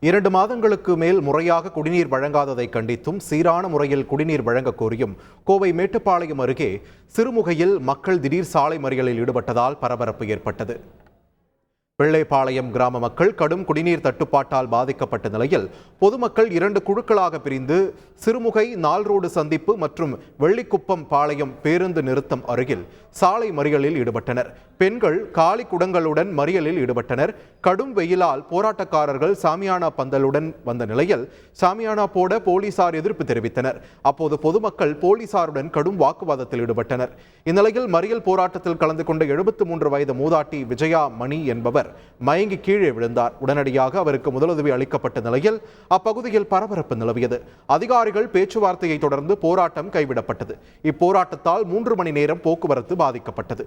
இரண்டு மாதங்களுக்கு மேல் முறையாக குடிநீர் வழங்காததை கண்டித்தும் சீரான முறையில் குடிநீர் வழங்கக் கோரியும் கோவை மேட்டுப்பாளையம் அருகே சிறுமுகையில் மக்கள் திடீர் சாலை மறியலில் ஈடுபட்டதால் பரபரப்பு ஏற்பட்டது. பிள்ளைப்பாளையம் கிராம மக்கள் கடும் குடிநீர் தட்டுப்பாட்டால் பாதிக்கப்பட்ட நிலையில் பொதுமக்கள் இரண்டு குழுக்களாக பிரிந்து சிறுமுகை நால் ரோடு சந்திப்பு மற்றும் வெள்ளிக்குப்பம் பாளையம் பேருந்து நிறுத்தம் அருகில் சாலை மறியலில் ஈடுபட்டனர். பெண்கள் காலி குடங்களுடன் மறியலில் ஈடுபட்டனர். கடும் வெயிலால் போராட்டக்காரர்கள் சாமியானா பந்தலுடன் வந்த நிலையில் சாமியானா போட போலீசார் எதிர்ப்பு தெரிவித்தனர். அப்போது பொதுமக்கள் போலீசாருடன் கடும் வாக்குவாதத்தில் ஈடுபட்டனர். இந்நிலையில் மறியல் போராட்டத்தில் கலந்து கொண்ட எழுபத்து மூன்று வயது மூதாட்டி விஜயா மணி என்பவர் மயங்கி கீழே விழுந்தார். உடனடியாக அவருக்கு முதலுதவி அளிக்கப்பட்ட நிலையில் அப்பகுதியில் பரபரப்பு நிலவியது. அதிகாரிகள் பேச்சுவார்த்தையை தொடர்ந்து போராட்டம் கைவிடப்பட்டது. இப்போராட்டத்தால் மூன்று மணி நேரம் போக்குவரத்து பாதிக்கப்பட்டது.